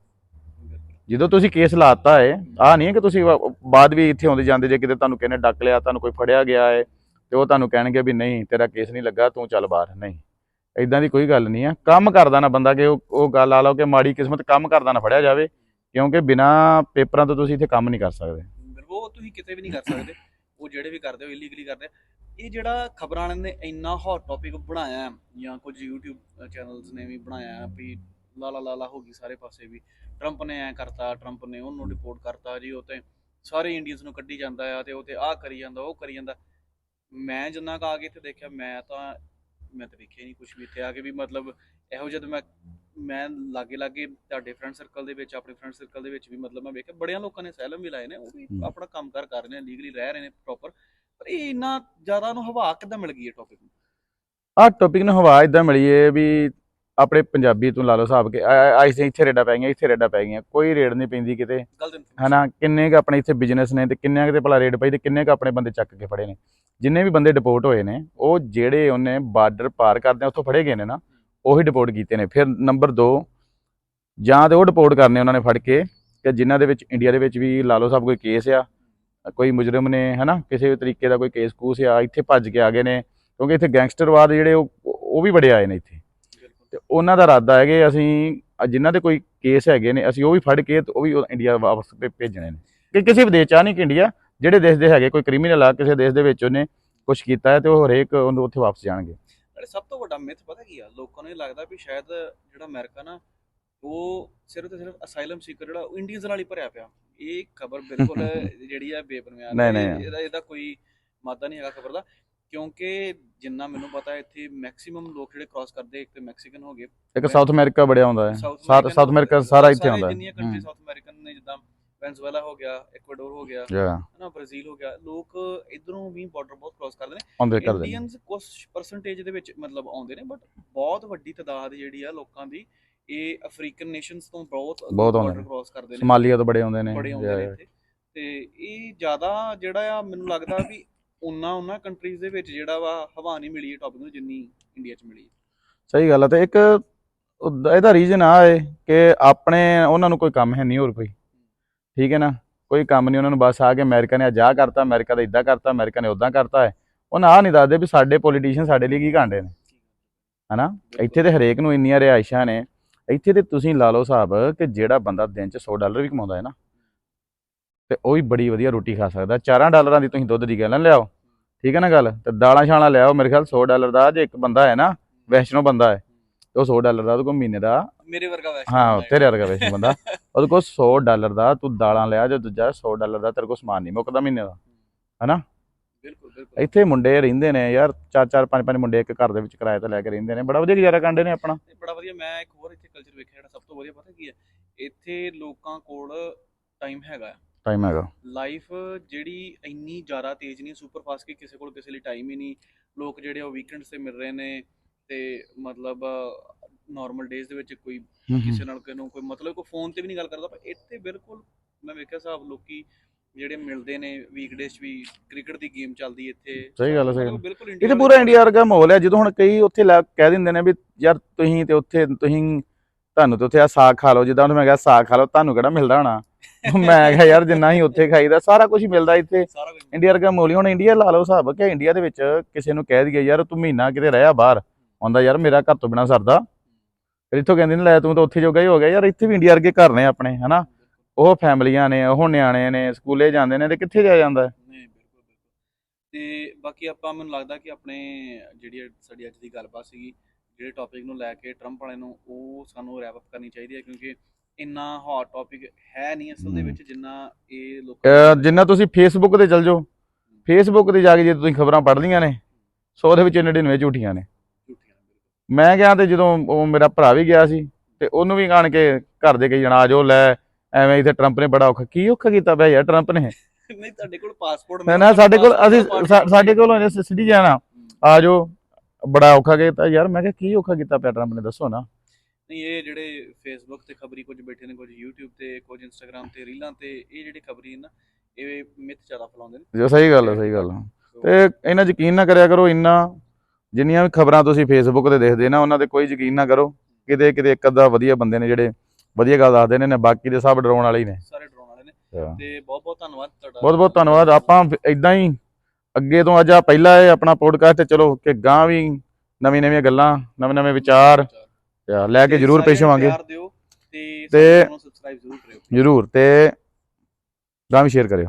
ਜਦੋਂ ਤੁਸੀਂ ਕੇਸ ਲਾਤਾ ਹੈ ਆ ਨਹੀਂ ਹੈ ਕਿ ਤੁਸੀਂ ਬਾਅਦ ਵੀ ਇੱਥੇ ਆਉਂਦੇ ਜਾਂਦੇ ਜੇ ਕਿਤੇ ਤੁਹਾਨੂੰ ਕਿਹਨੇ ਡੱਕ ਲਿਆ, ਤੁਹਾਨੂੰ ਕੋਈ ਫੜਿਆ ਗਿਆ ਹੈ ਤੇ ਉਹ ਤੁਹਾਨੂੰ ਕਹਿਣਗੇ ਵੀ ਨਹੀਂ, ਤੇਰਾ ਕੇਸ ਨਹੀਂ ਲੱਗਾ, ਤੂੰ ਚੱਲ ਬਾਹਰ, ਨਹੀਂ। ਇਦਾਂ ਦੀ ਕੋਈ ਗੱਲ ਨਹੀਂ ਆ। ਕੰਮ ਕਰਦਾ ਨਾ ਬੰਦਾ ਕਿ ਉਹ ਉਹ ਗੱਲ ਆ ਲਓ ਕਿ ਮਾੜੀ ਕਿਸਮਤ ਕੰਮ ਕਰਦਾ ਨਾ ਫੜਿਆ ਜਾਵੇ, ਕਿਉਂਕਿ ਬਿਨਾ ਪੇਪਰਾਂ ਤੋਂ ਤੁਸੀਂ ਇੱਥੇ ਕੰਮ ਨਹੀਂ ਕਰ ਸਕਦੇ। ਉਹ ਤੁਸੀਂ ਕਿਤੇ ਵੀ ਨਹੀਂ ਕਰ ਸਕਦੇ। ਉਹ ਜਿਹੜੇ ਵੀ ਕਰਦੇ ਹੋ ਇਲੀਗਲੀ ਕਰਦੇ ਇਹ ਜਿਹੜਾ ਖਬਰਾਂ ਵਾਲਿਆਂ ਨੇ ਇੰਨਾ ਹੌਟ ਟੌਪਿਕ ਬਣਾਇਆ ਹੈ, ਜਾਂ ਕੁਝ YouTube ਚੈਨਲਸ ਨੇ ਵੀ ਬਣਾਇਆ ਹੈ ਵੀ ਲਾਲਾ ਲਾਲਾ ਹੋ ਗਈ ਸਾਰੇ ਪਾਸੇ ਵੀ। ਟਰੰਪ ਨੇ ਐ ਕਰਤਾ ਟਰੰਪ ਨੇ ਉਹਨੂੰ ਰਿਪੋਰਟ ਕਰਤਾ ਜੀ ਉਹ ਤੇ ਸਾਰੇ ਇੰਡੀਅਨਸ ਨੂੰ ਕੱਢੀ ਜਾਂਦਾ ਆ ਤੇ ਉਹ ਤੇ ਆਹ ਕਰੀ ਜਾਂਦਾ ਉਹ ਕਰੀ ਜਾਂਦਾ। ਮੈਂ ਜਿੰਨਾ ਕੁ ਆ ਕੇ ਇੱਥੇ ਦੇਖਿਆ ਮੈਂ ਤਾਂ ਮੈਂ ਤਾਂ ਵੇਖਿਆ ਨਹੀਂ ਕੁਝ ਵੀ ਇੱਥੇ ਆ ਕੇ ਵੀ ਮਤਲਬ ਇਹੋ ਜਿਹਾ ਮੈਂ ਮੈਂ ਲਾਗੇ ਲਾਗੇ ਤੁਹਾਡੇ ਫਰੈਂਡ ਸਰਕਲ ਦੇ ਵਿੱਚ ਆਪਣੇ ਫਰੈਂਡ ਸਰਕਲ ਦੇ ਵਿੱਚ ਵੀ ਮਤਲਬ ਮੈਂ ਵੇਖਿਆ ਬੜਿਆਂ ਲੋਕਾਂ ਨੇ ਸੈਲਮ ਵੀ ਲਾਏ ਨੇ ਉਹ ਵੀ। ਆਪਣਾ ਕੰਮਕਾਰ ਕਰ ਰਹੇ ਨੇ ਲੀਗਲੀ ਰਹਿ ਰਹੇ ਨੇ ਪ੍ਰੋਪਰ ਪਰ ਇਹ ਇੰਨਾ ਜ਼ਿਆਦਾ ਉਹਨੂੰ ਹਵਾ ਕਿੱਦਾਂ ਮਿਲ ਗਈ ਇਹ ਟੌਪਿਕ ਨੂੰ? ਆਹ ਟੌਪਿਕ ਨੂੰ ਹਵਾ ਇਦਾਂ ਮਿਲੀ ਏ ਵੀ ਆਪਣੇ ਪੰਜਾਬੀ ਤੋਂ ਲਾ ਲਓ ਹਿਸਾਬ ਕਿ ਆਈ ਇੱਥੇ ਰੇਡਾਂ ਪੈ ਗਈਆਂ ਇੱਥੇ ਰੇਡਾਂ ਪੈ ਗਈਆਂ ਕੋਈ ਰੇਡ ਨਹੀਂ ਪੈਂਦੀ ਕਿਤੇ। ਗਲਤ ਇਨਫੋਰਮੇਸ਼ਨ ਹਨਾ ਕਿੰਨੇ ਕ ਆਪਣੇ ਇੱਥੇ ਬਿਜ਼ਨਸ ਨੇ ਤੇ ਕਿੰਨੇ ਕਿਤੇ ਭਲਾ ਰੇਡ ਪਈ ਤੇ ਕਿੰਨੇ ਕ ਆਪਣੇ ਬੰਦੇ ਚੱਕ ਕੇ ਫੜੇ ਨੇ। ਜਿੰਨੇ ਵੀ ਬੰਦੇ ਡਿਪੋਰਟ ਹੋਏ ਨੇ ਉਹ ਜਿਹੜੇ ਉਹਨੇ ਬਾਰਡਰ ਪਾਰ ਕਰਦੇ ਉੱਥੋਂ ਫੜੇ ਗਏ ਨੇ ਨਾ ਉਹੀ ਡਿਪੋਰਟ ਕੀਤੇ ਨੇ। ਫਿਰ ਨੰਬਰ 2 ਜਾਂ ਤੇ ਉਹ ਡਿਪੋਰਟ ਕਰਨੇ ਉਹਨਾਂ ਨੇ ਫੜ ਕੇ ਕਿ ਜਿਨ੍ਹਾਂ ਦੇ ਵਿੱਚ ਇੰਡੀਆ ਦੇ ਵਿੱਚ ਵੀ ਲਾ ਲਓ ਸਭ ਕੋਈ ਕੇਸ ਆ ਕੋਈ ਮੁਜਰਮ ਨੇ, ਹਨਾ, ਕਿਸੇ ਤਰੀਕੇ ਦਾ ਕੋਈ ਕੇਸ ਕੂਸ ਆ ਇੱਥੇ ਭੱਜ ਕੇ ਆ ਗਏ ਨੇ, ਕਿਉਂਕਿ ਇੱਥੇ ਗੈਂਗਸਟਰਵਾਦ ਜਿਹੜੇ ਉਹ ਉਹ ਵੀ ਬੜੇ ਆਏ ਨੇ ਇੱਥੇ। ਤੇ ਉਹਨਾਂ ਦਾ ਇਰਾਦਾ ਹੈ ਕਿ ਅਸੀਂ ਅ ਜਿਨ੍ਹਾਂ ਦੇ ਕੋਈ ਕੇਸ ਹੈਗੇ ਨੇ, ਅਸੀਂ ਉਹ ਵੀ ਫੜ ਕੇ ਉਹ ਵੀ ਇੰਡੀਆ ਵਾਪਸ ਭੇਜਣੇ ਨੇ। ਕਿ ਕਿਸੇ ਵਿਦੇਸ਼ ਚ ਆ ਨਹੀਂ ਕਿ ਇੰਡੀਆ, ਜਿਹੜੇ ਦੇਸ਼ ਦੇ ਹੈਗੇ, ਕੋਈ ਕ੍ਰਿਮੀਨਲ ਆ, ਕਿਸੇ ਦੇਸ਼ ਦੇ ਵਿੱਚ ਉਹਨੇ ਕੁਝ ਕੀਤਾ ਹੈ ਤੇ ਉਹ ਹਰੇਕ ਉਹਨੂੰ ਉੱਥੇ ਵਾਪਸ ਜਾਣਗੇ। ਸਭ ਤੋਂ ਵੱਡਾ ਮਿਥ ਪਤਾ ਕੀ ਆ? ਲੋਕਾਂ ਨੂੰ ਇਹ ਲੱਗਦਾ ਵੀ ਸ਼ਾਇਦ ਜਿਹੜਾ ਅਮਰੀਕਾ ਨਾ, ਉਹ ਸਿਰਫ ਤੇ ਸਿਰਫ ਅਸਾਈਲਮ ਸੀਕਰ ਜਿਹੜਾ ਇੰਡੀਅਨਸ ਨਾਲ ਹੀ ਭਰਿਆ ਪਿਆ। ਇਹ ਖਬਰ ਬਿਲਕੁਲ [laughs] ਜਿਹੜੀ ਹੈ ਬੇਬੁਨਿਆਦ ਨਹੀਂ, ਹੈ। ਇਹਦਾ ਇਹਦਾ ਕੋਈ ਮਾਦਾ ਨਹੀਂ ਹੈਗਾ ਖਬਰ ਦਾ ਕਿਉਂਕਿ ਜਿੰਨਾ ਮੈਨੂੰ ਪਤਾ ਹੈ ਇੱਥੇ ਮੈਕਸਿਮਮ ਲੋਕ ਜਿਹੜੇ ਕ੍ਰਾਸ ਕਰਦੇ ਇੱਕ ਤੇ ਮੈਕਸੀਕਨ ਹੋ ਗਏ ਇੱਕ ਸਾਊਥ ਅਮਰੀਕਾ ਬੜਿਆ ਹੁੰਦਾ ਹੈ। ਸਾਊਥ ਅਮਰੀਕਾ ਸਾਰਾ ਇੱਥੇ ਆਉਂਦਾ ਜਿੰਨੀਆਂ ਕੰਟਰੀ ਸਾਊਥ ਅਮਰੀਕਨ ਨੇ ਜਿੱਦਾਂ ਵੈਨਜ਼ੂਏਲਾ ਹੋ ਗਿਆ ਇਕਵਾਡੋਰ ਹੋ ਗਿਆ ਹੈ ਹਨਾ ਬ੍ਰਾਜ਼ੀਲ ਹੋ ਗਿਆ ਲੋਕ ਇਧਰੋਂ ਵੀ ਬਾਰਡਰ ਬਹੁਤ ਕ੍ਰਾਸ ਕਰਦੇ ਨੇ। ਆਉਂਦੇ ਕਰਦੇ ਨੇ। ਇੰਡੀਅਨਸ ਕੁਝ ਪਰਸੈਂਟੇਜ ਦੇ ਵਿੱਚ ਮਤਲਬ ਆਉਂਦੇ ਨੇ ਬਟ ਬਹੁਤ ਵੱਡੀ ਤਾਦਾਦ ਜਿਹੜੀ ਆ ਲੋਕਾਂ ਦੀ ਇਹ ਅਫਰੀਕਨ ਨੇਸ਼ਨਸ ਤੋਂ ਬਹੁਤ ਬਹੁਤ ਆਉਂਦੇ। ਕ੍ਰਾਸ ਕਰਦੇ ਨੇ। ਸੋਮਾਲੀਆ ਤੋਂ ਬੜੇ ਆਉਂਦੇ ਨੇ। ਬੜੇ ਆਉਂਦੇ ਨੇ ਇੱਥੇ। ਤੇ ਇਹ ਜ਼ਿਆਦਾ ਜਿਹੜਾ ਆ ਮੈਨੂੰ ਲੱਗਦਾ ਵੀ ਉਹਨਾਂ ਉਹਨਾਂ ਕੰਟਰੀਜ਼ ਦੇ ਵਿੱਚ ਜਿਹੜਾ ਵਾ ਹਵਾ ਨਹੀਂ ਮਿਲੀ ਟੌਪਿਕ ਨੂੰ ਜਿੰਨੀ ਇੰਡੀਆ 'ਚ ਮਿਲੀ। ਸਹੀ ਗੱਲ ਹੈ ਤੇ ਇੱਕ ਇਹਦਾ ਰੀਜ਼ਨ ਆ ਹੈ ਕਿ ਆਪਣੇ ਉਹਨਾਂ ਨੂੰ ਕੋਈ ਕੰਮ ਹੈ ਨਹੀਂ ਹੋਰ ਕੋਈ। ਠੀਕ ਹੈ ਨਾ? ਕੋਈ ਕੰਮ ਨਹੀਂ ਉਹਨਾਂ ਨੂੰ ਬਸ ਆ ਕੇ ਅਮਰੀਕਾ ਨੇ ਅਜਾ ਕਰਤਾ ਅਮਰੀਕਾ ਦਾ ਇਦਾਂ ਕਰਤਾ ਅਮਰੀਕਾ ਨੇ ਉਦਾਂ ਕਰਤਾ ਹੈ। ਉਹਨਾਂ ਆ ਨਹੀਂ ਦੱਸਦੇ ਵੀ ਸਾਡੇ ਪੋਲੀਟੀਸ਼ੀਅਨ ਸਾਡੇ ਲਈ ਕੀ ਕਾਂਡੇ ਨੇ। ਹਨਾ? ਇੱਥੇ ਤੇ ਹਰੇਕ ਨੂੰ ਇੰਨੀਆਂ ਰਿਹਾਇਸ਼ਾਂ ਨੇ। ਇੱਥੇ ਤੇ ਤੁਸੀਂ ਲਾ ਲਓ ਹਿਸਾਬ ਕਿ ਜਿਹੜਾ ਬੰਦਾ ਦਿਨ 'ਚ 100 ਡਾਲਰ ਵੀ ਕਮਾਉਂਦਾ ਹੈ ਨਾ ਤੇ ਉਹ ਵੀ ਬੜੀ ਵਧੀਆ ਰੋਟੀ ਖਾ ਸਕਦਾ। 4 ਡਾਲਰਾਂ ਦੀ ਤੁਸੀਂ ਦੁੱਧ ਦੀ ਗੈਲਨ ਲਿਆਓ ਠੀਕ ਹੈ ਨਾ ਗੱਲ? ਤੇ ਦਾਲਾਂ ਛਾਲਾਂ ਲਿਆਓ ਮੇਰੇ ਖਿਆਲ 100 ਡਾਲਰ ਦਾ ਜੇ ਇੱਕ ਬੰਦਾ ਹੈ ਨਾ ਵੈਸ਼ਨੋ ਬੰਦਾ ਹੈ ਉਹ 100 ਡਾਲਰ ਦਾ ਉਹਦੇ ਕੋਲ ਮਹੀਨੇ ਦਾ ਮੇਰੇ ਵਰਗਾ ਵੈਸੇ ਹਾਂ ਤੇਰੇ ਵਰਗਾ ਵੈਸ਼ਨੋ ਬੰਦਾ। ਉਹਦੇ ਕੋਲ 100 ਡਾਲਰ ਦਾ ਤੂੰ ਦਾਲਾਂ ਲਿਆ ਜੇ ਦੂਜਾ 100 ਡਾਲਰ ਦਾ ਤੇਰੇ ਕੋਲ ਸਮਾਨ ਨਹੀਂ ਮੁੱਕਦਾ ਮਹੀਨੇ ਦਾ ਬਿਲਕੁਲ ਬਿਲਕੁਲ। ਇੱਥੇ ਮੁੰਡੇ ਰਹਿੰਦੇ ਨੇ ਯਾਰ ਚਾਰ ਚਾਰ ਪੰਜ ਪੰਜ ਮੁੰਡੇ ਇੱਕ ਘਰ ਦੇ ਵਿੱਚ ਕਿਰਾਏ ਤੇ ਲੈ ਕੇ ਰਹਿੰਦੇ ਨੇ। ਬੜਾ ਵਧੀਆ ਗੁਜ਼ਾਰਾ ਕਰਦੇ ਨੇ ਆਪਣਾ। ਤੇ ਬੜਾ ਵਧੀਆ ਮੈਂ ਇੱਕ ਹੋਰ ਇੱਥੇ ਕਲਚਰ ਵੇਖਿਆ ਜਿਹੜਾ ਸਭ ਤੋਂ ਵਧੀਆ ਪਤਾ ਕੀ ਹੈ? ਇੱਥੇ ਲੋਕਾਂ ਕੋਲ ਟਾਈਮ ਹੈਗਾ ਟਾਈਮ ਹੈਗਾ। ਲਾਈਫ ਜਿਹੜੀ ਇੰਨੀ ਜ਼ਿਆਦਾ ਤੇਜ਼ ਨਹੀਂ ਸੁਪਰ ਫਾਸਟ ਕਿ ਕਿਸੇ ਕੋਲ ਕਿਸੇ ਲਈ ਟਾਈਮ ਹੀ ਨਹੀਂ। ਲੋਕ ਜਿਹੜੇ ਉਹ ਵੀਕਐਂਡਸ ਤੇ ਮਿਲ ਰਹੇ ਨੇ ਤੇ ਮਤਲਬ ਨਾਰਮਲ ਡੇਜ਼ ਦੇ ਵਿੱਚ ਕੋਈ ਕਿਸੇ ਨਾਲ ਕੋਈ ਮਤਲਬ ਕੋਈ ਫੋਨ ਤੇ ਵੀ ਨਹੀਂ ਗੱਲ ਕਰਦਾ। ਪਰ ਇੱਥੇ ਬਿਲਕੁਲ ਮੈਂ ਵੇਖਿਆ ਸਾਹਿਬ ਲੋਕੀ ਜਿਹੜੇ ਮਿਲਦੇ ਨੇ ਵੀਕਡੇਜ਼ 'ਚ ਵੀ ਕ੍ਰਿਕਟ ਦੀ ਗੇਮ ਚੱਲਦੀ ਇੱਥੇ। ਸਹੀ ਗੱਲ ਹੈ, ਸਹੀ ਗੱਲ। ਬਿਲਕੁਲ ਪੂਰਾ ਇੰਡੀਆ ਵਰਗਾ ਮਾਹੌਲ ਹੈ ਜਦੋਂ ਹੁਣ ਕਈ ਉੱਥੇ ਲੈ ਕਹਿ ਦਿੰਦੇ ਨੇ ਵੀ ਯਾਰ ਤੁਸੀਂ ਤੇ ਉੱਥੇ ਤੁਸੀਂ ਤੁਹਾਨੂੰ ਤੇ ਉੱਥੇ ਆ ਸਾਗ ਖਾ ਲਓ ਜਿੱਦਾਂ ਹੁਣ ਮੈਂ ਕਿਹਾ ਸਾਗ ਖਾ ਲਓ ਤੁਹਾਨੂੰ ਕਿਹੜਾ ਮਿਲਦਾ ਹੋਣਾ? [laughs] ਮੈਂ ਕਿਹਾ ਯਾਰ ਜਿੰਨਾ ਹੀ ਉੱਥੇ ਖਾਈਦਾ ਸਾਰਾ ਕੁਝ ਮਿਲਦਾ ਇੱਥੇ। ਸਾਰਾ ਕੁਝ ਇੰਡੀਆ ਵਰਗਾ ਮਾਹੌਲ ਹੀ ਹੁਣ ਇੰਡੀਆ ਲਾ ਲਓ ਹਿਸਾਬ ਕਿ ਇੰਡੀਆ ਦੇ ਵਿੱਚ ਕਿਸੇ ਨੂੰ ਕਹਿ ਦਈਏ ਯਾਰ ਤੂੰ ਮਹੀਨਾ ਕਿਤੇ ਰਹਿਆ ਬਾਹਰ ਆਉਂਦਾ ਯਾਰ ਮੇਰਾ ਘਰ ਤੋਂ ਬਿਨਾ ਸਰਦਾ। ਫਿਰ ਇੱਥੋਂ ਕਹਿੰਦੇ ਨੇ ਲੈ ਤੂੰ ਤਾਂ ਉੱਥੇ ਜੋਗਾ ਹੀ ਹੋ ਗਿਆ ਯਾਰ ਇੱਥੇ ਵੀ ਇੰਡੀਆ ਵਰਗੇ ਘਰ ਨੇ ਆਪਣੇ ਹਨਾ? ਉਹ ਫੈਮਲੀਆਂ ਨੇ ਉਹ ਨਿਆਣੇ ਨੇ ਸਕੂਲੇ ਜਾਂਦੇ ਨੇ ਤੇ ਕਿੱਥੇ ਜਾ ਜਾਂਦਾ? ਹੈ? ਨਹੀਂ ਬਿਲਕੁਲ ਬਿਲਕੁਲ। ਤੇ ਬਾਕੀ ਆਪਾਂ ਮੈਨੂੰ ਲੱਗਦਾ ਕਿ ਆਪਣੇ ਜਿਹੜੀ ਸਾਡੀ ਅੱਜ ਦੀ ਗੱਲਬਾਤ ਸੀਗੀ ਜਿਹੜੇ ਟੌਪਿਕ ਨੂੰ ਲੈ ਕੇ ਟਰੰਪ ਵਾਲੇ ਨੂੰ ਉਹ ਸਾਨੂੰ ਰੈਪ ਅਪ ਕਰਨੀ ਚਾਹੀਦੀ ਹੈ ਕਿਉਂਕਿ ਇੰਨਾ ਹੌਟ ਟੌਪਿਕ ਹੈ ਨਹੀਂ ਅਸਲ ਦੇ। ਵਿੱਚ ਜਿੰਨਾ ਇਹ ਅਹ ਲੋਕਾਂ ਜਿੰਨਾ ਤੁਸੀਂ ਫੇਸਬੁੱਕ ਤੇ ਚੱਲ ਜਾਓ। ਫੇਸਬੁੱਕ ਤੇ ਜਾ ਕੇ ਜੇ ਤੁਸੀਂ ਖਬਰਾਂ ਪੜ੍ਹਦੀਆਂ ਨੇ 100 ਦੇ ਵਿੱਚ 99 ਝੂਠੀਆਂ ਨੇ। ਝੂਠੀਆਂ ਨੇ ਬਿਲਕੁਲ। ਮੈਂ ਗਿਆ ਤੇ ਜਦੋਂ ਉਹ ਮੇਰਾ ਭਰਾ ਵੀ ਗਿਆ ਸੀ ਤੇ ਉਹਨੂੰ ਵੀ ਆਣ ਕੇ ਘਰ ਦੇ ਕਈ ਜਣਾ ਆਜੋ ਲੈ ਐਵੇਂ ਇੱਥੇ ਟਰੰਪ ਨੇ ਬੜਾ ਔਖਾ ਕੀ ਔਖਾ ਕੀਤਾ ਪਿਆ ਯਾਰ ਟਰੰਪ ਨੇ? ਨਹੀਂ ਤੁਹਾਡੇ ਕੋਲ ਪਾਸਪੋਰਟ ਮੈਂ ਨਾ ਸਾਡੇ ਕੋਲ ਅਸੀਂ ਸਾਡੇ ਕੋਲ ਸਿਟੀ ਜਾਣਾ ਆਜੋ ਬੜਾ ਔਖਾ ਕੀਤਾ ਯਾਰ ਮੈਂ ਕਿਹਾ ਕੀ ਔਖਾ ਕੀਤਾ ਪਿਆ ਟਰੰਪ ਨੇ ਦੱਸੋ ਨਾ। ਨਹੀਂ ਇਹ ਜਿਹੜੇ ਫੇਸਬੁੱਕ ਤੇ ਖਬਰੀ ਕੁਝ ਬੈਠੇ ਨੇ ਕੁਝ YouTube ਤੇ ਕੁਝ Instagram ਤੇ ਰੀਲਾਂ ਤੇ ਇਹ ਜਿਹੜੇ ਖਬਰੀ ਨਾ ਇਹ ਮਿੱਥ ਜ਼ਿਆਦਾ ਫੈਲਾਉਂਦੇ ਨੇ। ਜੋ ਸਹੀ ਗੱਲ ਹੈ ਸਹੀ ਗੱਲ ਹੈ ਤੇ ਇਹਨਾਂ ਯਕੀਨ ਨਾ ਕਰਿਆ ਕਰੋ ਇੰਨਾ ਜਿੰਨੀਆਂ ਵੀ ਖਬਰਾਂ ਤੁਸੀਂ ਫੇਸਬੁੱਕ ਤੇ ਦੇਖਦੇ ਨਾ ਉਹਨਾਂ ਤੇ ਕੋਈ ਯਕੀਨ ਨਾ ਕਰੋ। ਕਿਤੇ ਕਿਤੇ ਇੱਕ ਅੱਧਾ ਵਧੀਆ ਬੰਦੇ ਨੇ ਜਿਹੜੇ ਵਧੀਆ ਗੱਲ ਦੱਸਦੇ ਨੇ ਨੇ ਬਾਕੀ ਦੇ ਸਭ ਡਰਾਉਣ ਵਾਲੇ ਹੀ ਨੇ। ਸਾਰੇ ਡਰਾਉਣ ਵਾਲੇ ਨੇ। ਤੇ ਬਹੁਤ ਬਹੁਤ ਧੰਨਵਾਦ ਤੁਹਾਡਾ। ਬਹੁਤ ਬਹੁਤ ਧੰਨਵਾਦ। ਆਪਾਂ ਇਦਾਂ ਹੀ ਅੱਗੇ ਤੋਂ ਅੱਜ ਆ ਪਹਿਲਾ ਇਹ ਆਪਣਾ ਪੋਡਕਾਸਟ ਚਲੋ ਕਿ ਗਾਂ ਵੀ ਨਵੀਂ ਨਵੀਆਂ ਗੱਲਾਂ ਨਵੇਂ ਨਵੇਂ ਵਿਚਾਰ ਲੈ ਕੇ ਜਰੂਰ ਪੇਸ਼ ਹੋਵਾਂਗੇ। ਤੇ ਸਬਸਕ੍ਰਾਈਬ ਜ਼ਰੂਰ ਕਰਿਓ। ਜਰੂਰ ਤੇ ਗਾਂ ਵੀ ਸ਼ੇਅਰ ਕਰਿਓ।